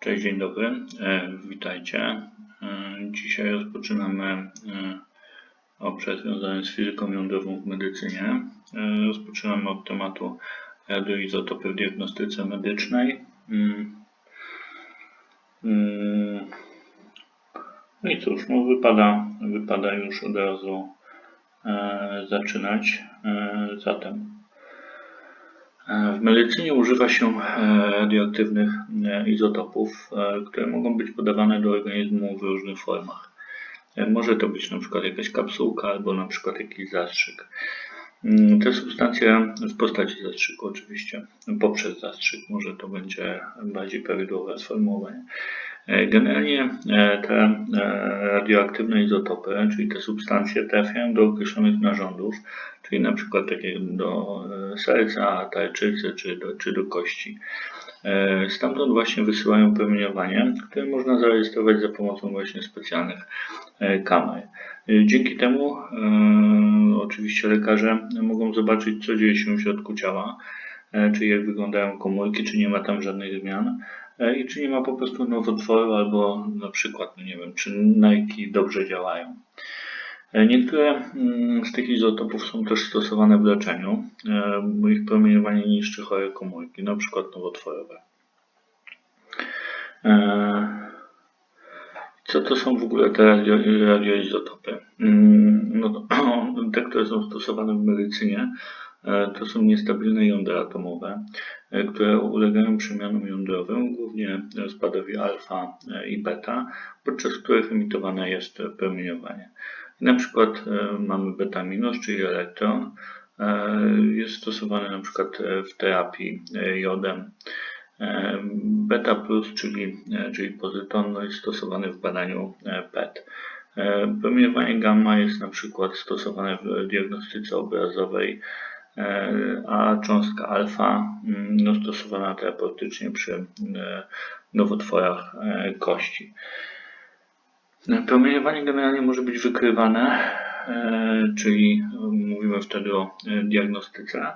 Cześć, dzień dobry, e, witajcie. E, dzisiaj rozpoczynamy e, obszar związany z fizyką jądrową w medycynie. Rozpoczynamy od tematu radioizotopy w diagnostyce medycznej. Mm. Mm. No i cóż, no wypada, wypada już od razu zaczynać. Zatem w medycynie używa się e, radioaktywnych e, izotopów, e, które mogą być podawane do organizmu w różnych formach. Może to być przykład jakaś kapsułka albo przykład jakiś zastrzyk. Mm, te substancje w postaci zastrzyku oczywiście, poprzez zastrzyk, może to będzie bardziej prawidłowe sformułowanie. Generalnie te radioaktywne izotopy, czyli te substancje trafiają do określonych narządów, czyli na przykład takie do e, serca, tarczycy czy do, czy do kości. E, stamtąd właśnie wysyłają promieniowanie, które można zarejestrować za pomocą właśnie specjalnych e, kamer. Dzięki temu oczywiście lekarze mogą zobaczyć, co dzieje się w środku ciała, czyli jak wyglądają komórki, czy nie ma tam żadnych zmian i czy nie ma po prostu nowotworu albo na przykład, no nie wiem, czy najki dobrze działają. E, niektóre mm, z tych izotopów są też stosowane w leczeniu, e, bo ich promieniowanie niszczy chore komórki, na przykład nowotworowe. E, co to są w ogóle te radio, radioizotopy? Mm, no, te, które są stosowane w medycynie, to są niestabilne jądra atomowe, które ulegają przemianom jądrowym, głównie rozpadowi alfa i beta, podczas których emitowane jest promieniowanie. Na przykład e, mamy beta-minus, czyli elektron. E, jest stosowany na przykład e, w terapii jodem. Beta plus, czyli, czyli pozyton, no jest stosowany w badaniu PET. Promieniowanie gamma jest na przykład stosowane w diagnostyce obrazowej, a cząstka alfa mm, no, stosowana terapeutycznie przy nowotworach kości. Promieniowanie generalnie może być wykrywane, e, czyli mówimy wtedy o e, diagnostyce,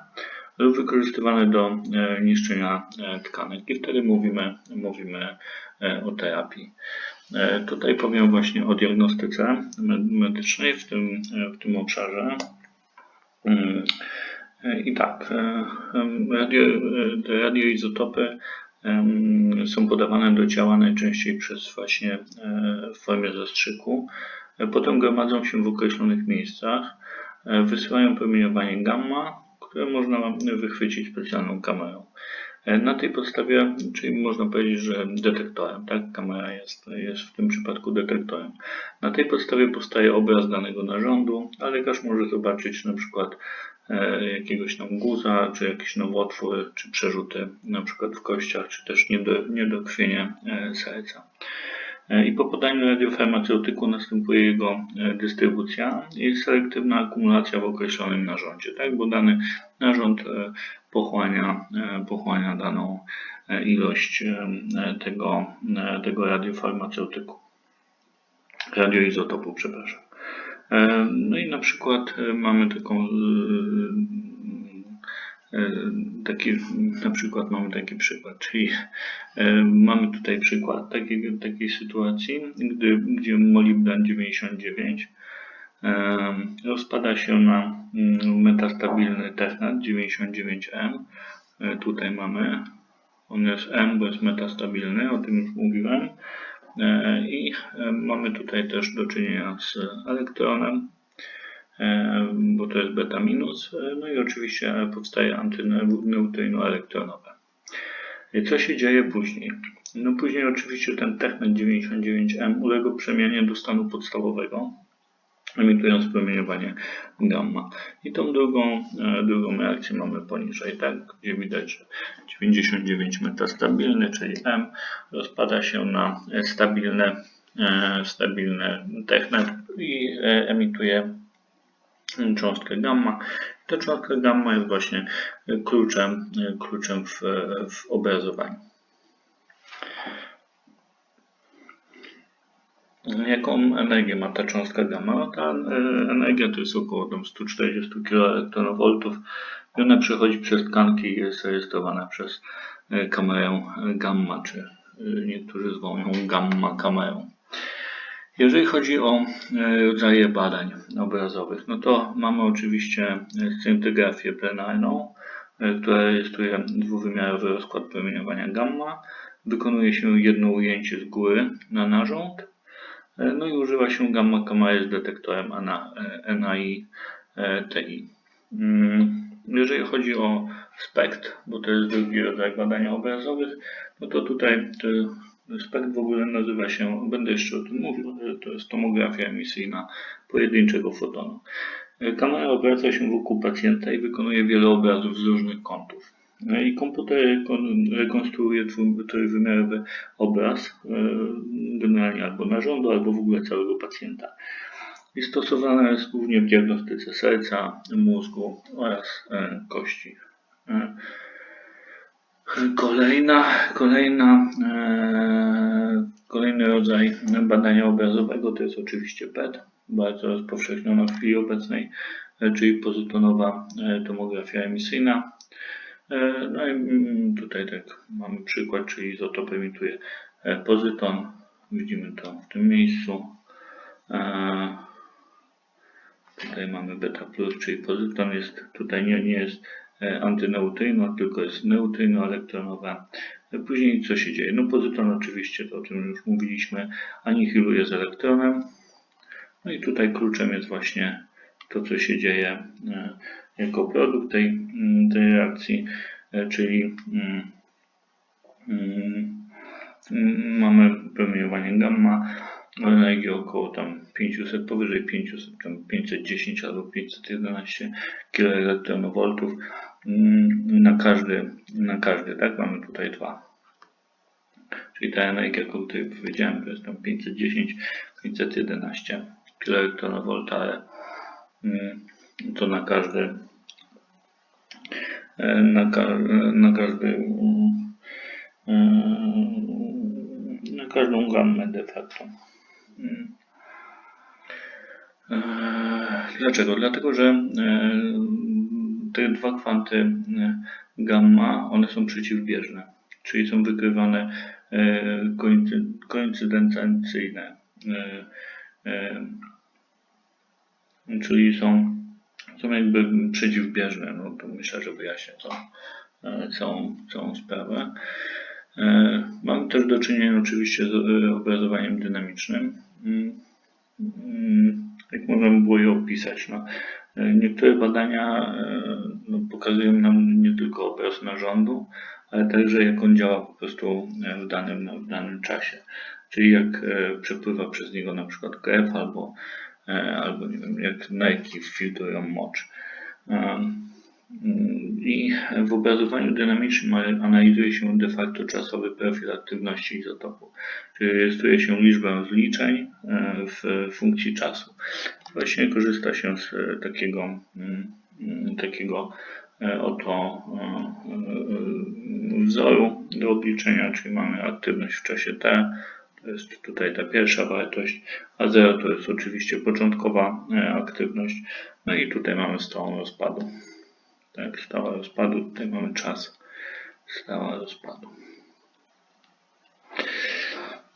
lub wykorzystywane do e, niszczenia tkanek i wtedy mówimy, mówimy o terapii. Tutaj powiem właśnie o diagnostyce medycznej w tym, w tym obszarze. Mm, I tak, radio, te radioizotopy są podawane do ciała najczęściej przez właśnie e, w formie zastrzyku. E, potem gromadzą się w określonych miejscach, e, wysyłają promieniowanie gamma, które można wychwycić specjalną kamerą. Na tej podstawie, czyli można powiedzieć, że detektorem, tak? Kamera jest, jest w tym przypadku detektorem. Na tej podstawie powstaje obraz danego narządu, a lekarz może zobaczyć na przykład E, jakiegoś tam guza, czy jakiś nowotwór, czy przerzuty na przykład w kościach, czy też niedokrwienie e, serca. E, I po podaniu radiofarmaceutyku następuje jego dystrybucja i selektywna akumulacja w określonym narządzie, tak? bo dany narząd pochłania, pochłania daną ilość tego, tego radiofarmaceutyku, radioizotopu, przepraszam. E, no i na przykład e, mamy taką e, taki, na przykład mamy taki przykład, czyli mamy tutaj przykład takiej, takiej sytuacji, gdy, gdzie molibden 99 rozpada się na metastabilny technat 99M. Tutaj mamy, on jest M, bo jest metastabilny, o tym już mówiłem. E, I e, mamy tutaj też do czynienia z elektronem, e, bo to jest beta minus. No i oczywiście powstaje antyneutrino elektronowe. Co się dzieje później? No później oczywiście ten technet 99M uległ przemianie do stanu podstawowego, emitując promieniowanie gamma. I tą drugą, e, drugą reakcję mamy poniżej, tak? gdzie widać, że 99 metastabilny, czyli M, rozpada się na stabilne, e, stabilne technet i e, emituje cząstkę gamma. Ta cząstka gamma jest właśnie kluczem, kluczem w, w obrazowaniu. Jaką energię ma ta cząstka gamma? No ta e, energia to jest około tam 140 kV i ona przechodzi przez tkanki i jest rejestrowana przez e, kamerę gamma, czy y, niektórzy zwoą ją gamma kamerą. Jeżeli chodzi o e, rodzaje badań obrazowych, no to mamy oczywiście scintygrafię plenarną, e, która rejestruje dwuwymiarowy rozkład promieniowania gamma. Wykonuje się jedno ujęcie z góry na narząd, e, no i używa się gamma z detektorem NAI TI. Mm, jeżeli chodzi o SPECT, bo to jest drugi rodzaj badania obrazowych, no to tutaj SPECT w ogóle nazywa się, będę jeszcze o tym mówił, to jest tomografia emisyjna pojedynczego fotonu. Kamera obraca się wokół pacjenta i wykonuje wiele obrazów z różnych kątów. No I komputer rekonstruuje trójwymiarowy obraz, e, generalnie albo narządu, albo w ogóle całego pacjenta. I stosowana jest głównie w diagnostyce serca, mózgu oraz e, kości. E, kolejna, kolejna, kolejny rodzaj badania obrazowego to jest oczywiście PET, bardzo rozpowszechniona w chwili obecnej, czyli pozytonowa tomografia emisyjna. No i mm, tutaj tak mamy przykład, czyli izotop emituje pozyton. Widzimy to w tym miejscu. Tutaj mamy beta plus, czyli pozyton jest, tutaj nie, nie jest e, antyneutrino, tylko jest neutrino elektronowe. Później co się dzieje? No pozyton oczywiście, to o czym już mówiliśmy, anihiluje z elektronem. No i tutaj kluczem jest właśnie to, co się dzieje e, jako produkt tej, mm, tej reakcji, e, czyli mm, mm, mamy promieniowanie gamma, energii około tam 500, powyżej 500, tam 510 albo 511 kV mm, na każdy, na każdy, tak? Mamy tutaj dwa. Czyli ta energia, jaką tutaj powiedziałem, to jest tam 510, 511 kV, ale to na każdy e, na, na każdy mm, na każdą gammę de facto. Eee, dlaczego? Dlatego, że te dwa kwanty gamma, one są przeciwbieżne, czyli są wykrywane koincydencyjne, czyli są, są jakby przeciwbieżne. No myślę, że wyjaśnię to całą, całą sprawę. Mamy też do czynienia oczywiście z obrazowaniem dynamicznym. Mm, mm, jak można by było je opisać? No, niektóre badania e, no, pokazują nam nie tylko obraz narządu, ale także jak on działa po prostu w danym, w danym czasie. Czyli jak e, przepływa przez niego na przykład krew albo, e, albo nie wiem, jak najki filtrują mocz. I w obrazowaniu dynamicznym analizuje się de facto czasowy profil aktywności izotopu, czyli rejestruje się liczbę zliczeń e, w funkcji czasu. Właśnie korzysta się z takiego, mm, takiego e, oto e, wzoru do obliczenia, czyli mamy aktywność w czasie t, to jest tutaj ta pierwsza wartość, a 0 to jest oczywiście początkowa aktywność, no i tutaj mamy stałą rozpadu. Tak, stała rozpadu. Tutaj mamy czas stała rozpadu.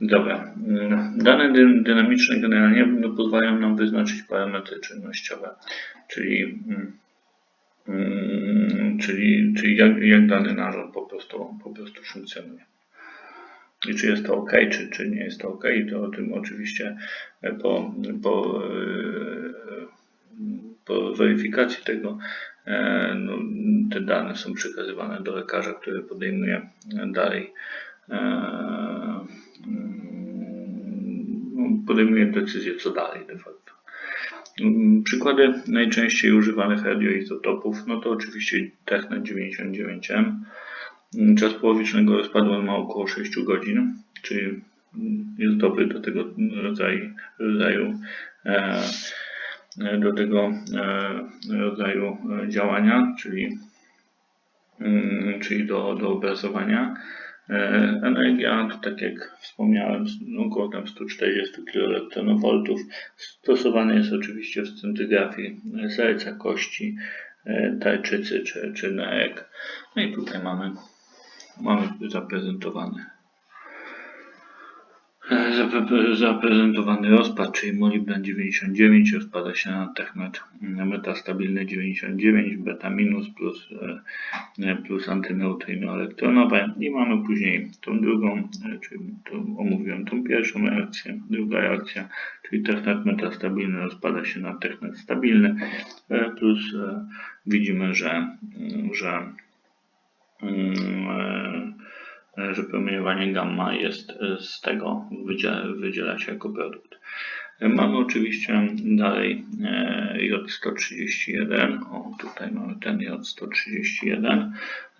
Dobra. Dane dynamiczne generalnie pozwalają nam wyznaczyć parametry czynnościowe, czyli, mm, czyli, czyli jak, jak dany narząd po prostu, po prostu funkcjonuje. I czy jest to ok, czy, czy nie jest to ok, to o tym oczywiście po, po, po weryfikacji tego E, no, te dane są przekazywane do lekarza, który podejmuje dalej e, mm, podejmuje decyzję, co dalej de facto. Przykłady najczęściej używanych radioizotopów, no to oczywiście Technet 99M. Czas połowicznego rozpadu ma około 6 godzin, czyli jest dobry do tego rodzaju, rodzaju e, do tego e, rodzaju działania, czyli, mm, czyli do, do obrazowania. E, energia, tak jak wspomniałem, około tam 140 kV. Stosowane jest oczywiście w scintygrafii serca, kości, tarczycy czy, czy nerek. No i tutaj mamy, mamy zaprezentowane E, zapre- Zaprezentowany rozpad, czyli molibden 99 rozpada się na technet metastabilny 99, beta minus plus, e, plus antyneutrino elektronowe i mamy później tą drugą, e, czyli tą, omówiłem tą pierwszą reakcję, druga reakcja, czyli technet metastabilny rozpada się na technet stabilny plus widzimy, że, że że promieniowanie gamma jest e, z tego, wydziela, się jako produkt. E, Mamy oczywiście dalej e, J131, o tutaj mamy ten J131.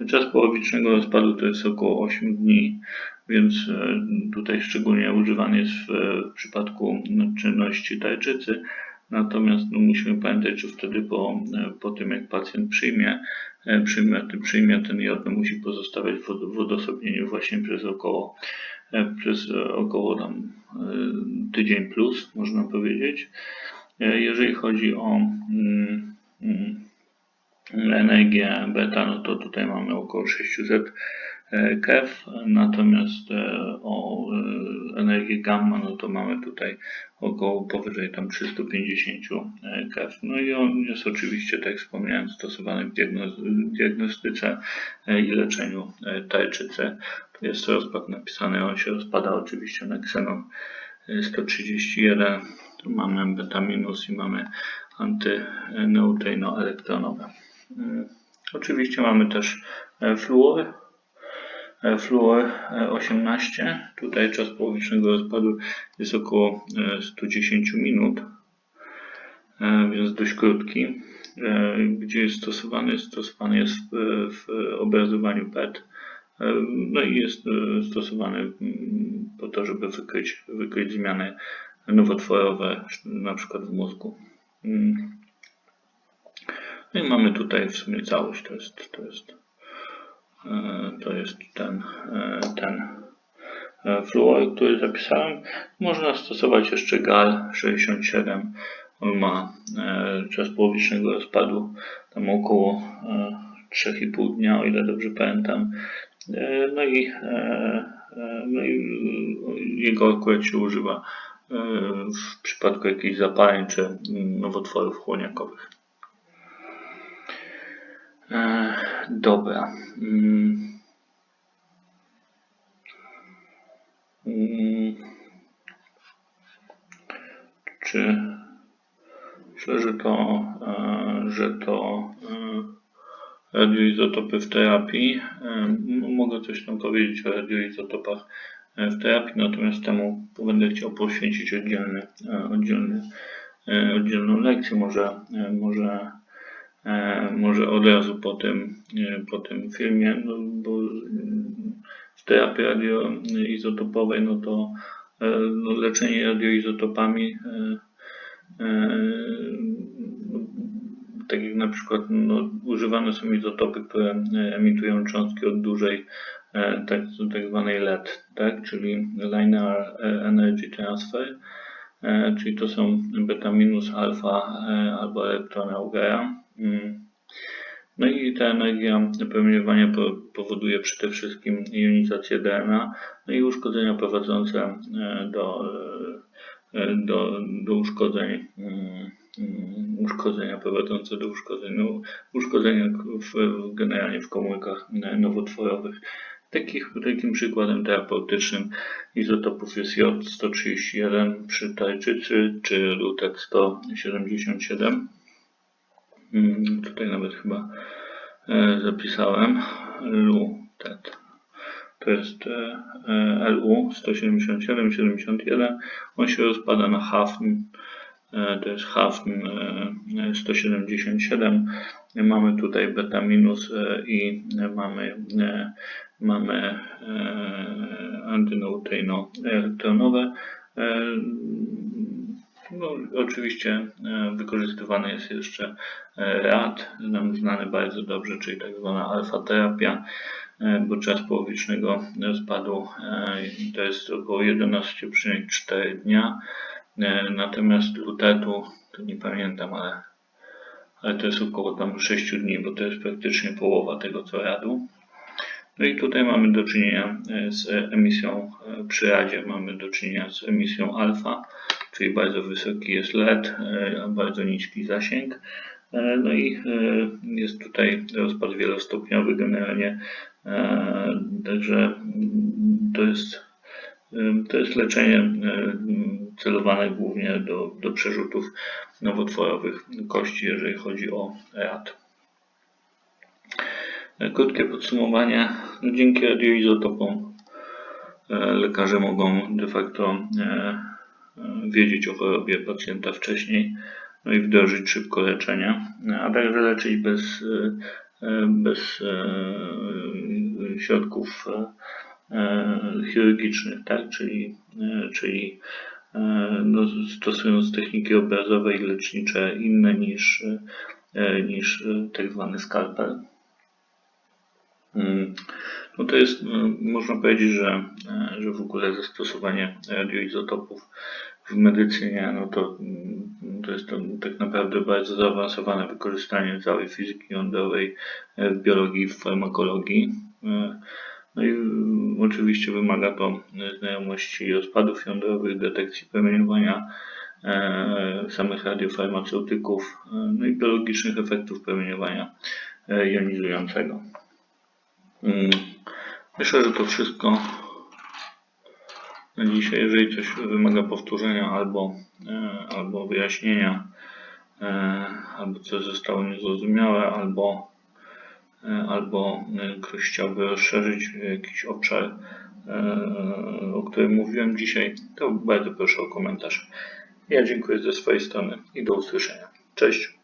Czas połowicznego rozpadu to jest około 8 dni, więc e, tutaj szczególnie używany jest w, przypadku no, czynności tarczycy. Natomiast no, musimy pamiętać, że wtedy po, e, po tym jak pacjent przyjmie, e, przyjmie, przyjmie ten no, musi pozostawać w odosobnieniu właśnie przez około, e, przez e, około tam e, tydzień plus, można powiedzieć. E, Jeżeli chodzi o mm, mm, energię beta, no to tutaj mamy około 600 e, kew, natomiast e, o e, energię gamma, no to mamy tutaj około powyżej tam 350 kew. No i on jest oczywiście, tak jak wspomniałem, stosowany w diagnostyce i leczeniu tarczycy. Tu jest rozpad napisany, on się rozpada oczywiście na ksenon e, 131. Tu mamy beta minus i mamy antyneutrino elektronowe. Oczywiście mamy też fluor. E, Fluor e, 18. Tutaj czas połowicznego rozpadu jest około e, 110 minut, e, więc dość krótki. E, Gdzie jest stosowany? Stosowany jest w, w obrazowaniu PET. E, No i jest e, stosowany mm, po to, żeby wykryć, wykryć zmiany nowotworowe, na przykład w mózgu. Mm. No i mamy tutaj w sumie całość, to jest, to jest, e, to jest ten, e, ten e, fluor, który zapisałem. Można stosować jeszcze GAL 67. On ma e, czas połowicznego rozpadu tam około e, 3,5 dnia, o ile dobrze pamiętam. E, No i, e, e, no i e, jego akurat się używa e, w przypadku jakichś zapaleń czy mm, nowotworów chłoniakowych. E, Dobra. Mm. Mm. Czy myślę, że to, e, że to e, radioizotopy w terapii. M- Mogę coś tam powiedzieć o radioizotopach w terapii, natomiast temu będę chciał poświęcić oddzielny, oddzielny, oddzielną lekcję. Może, może może od razu po tym, e, po tym filmie, no bo mm, w terapii radioizotopowej, no to e, no leczenie radioizotopami, e, e, no, tak jak na przykład no, używane są izotopy, które e, emitują cząstki od dużej, e, tak, tak zwanej LED, tak, czyli Linear Energy Transfer, e, czyli to są beta minus alfa e, albo elektron Augera. Mm. No i ta energia promieniowania po- powoduje przede wszystkim jonizację DNA, no i uszkodzenia prowadzące e, do, e, do, do uszkodzeń, mm, uszkodzenia prowadzące do uszkodzeń, uszkodzenia w, generalnie w komórkach e, nowotworowych. Takich, takim przykładem terapeutycznym izotopów jest J131 przy tarczycy czy Rutek 177. Mm, Tutaj nawet chyba e, zapisałem LUTET. To jest e, e, LU 177, 71. On się rozpada na Hafn. E, to jest Hafn e, 177. Mamy tutaj beta minus e, i mamy, e, mamy e, antyneutrino elektronowe. No, oczywiście e, wykorzystywany jest jeszcze e, RAD, nam znany bardzo dobrze, czyli tak zwana alfa-terapia, e, bo czas połowicznego e, to jest około 11,4 dnia. Natomiast lutetu, to nie pamiętam, ale, ale to jest około tam 6 dni, bo to jest praktycznie połowa tego co radu. No i tutaj mamy do czynienia z emisją przy radzie, mamy do czynienia z emisją alfa, czyli bardzo wysoki jest LED, e, a bardzo niski zasięg. E, No i e, jest tutaj rozpad wielostopniowy generalnie, także mm, to jest, to jest leczenie celowane głównie do, do przerzutów nowotworowych kości, jeżeli chodzi o rad. E, Krótkie podsumowanie. No, Dzięki radioizotopom lekarze mogą de facto wiedzieć o chorobie pacjenta wcześniej, no i wdrożyć szybko leczenie, a także leczyć bez, e, bez e, środków e, chirurgicznych, tak? czyli, czyli no, stosując techniki obrazowe i lecznicze inne niż, niż tak zwany skalpel. Mm, No to jest, mm, można powiedzieć, że, e, że w ogóle zastosowanie radioizotopów w medycynie, no to, mm, to jest to tak naprawdę bardzo zaawansowane wykorzystanie całej fizyki jądrowej e, w biologii, w farmakologii. E, No i mm, oczywiście wymaga to znajomości rozpadów jądrowych, detekcji promieniowania samych radiofarmaceutyków, no i biologicznych efektów promieniowania jonizującego. Myślę, że to wszystko na dzisiaj. Jeżeli coś wymaga powtórzenia albo, e, albo wyjaśnienia, e, albo coś zostało niezrozumiałe, albo, e, albo ktoś chciałby rozszerzyć jakiś obszar, o którym mówiłem dzisiaj, to bardzo proszę o komentarz. Ja dziękuję ze swojej strony i do usłyszenia. Cześć.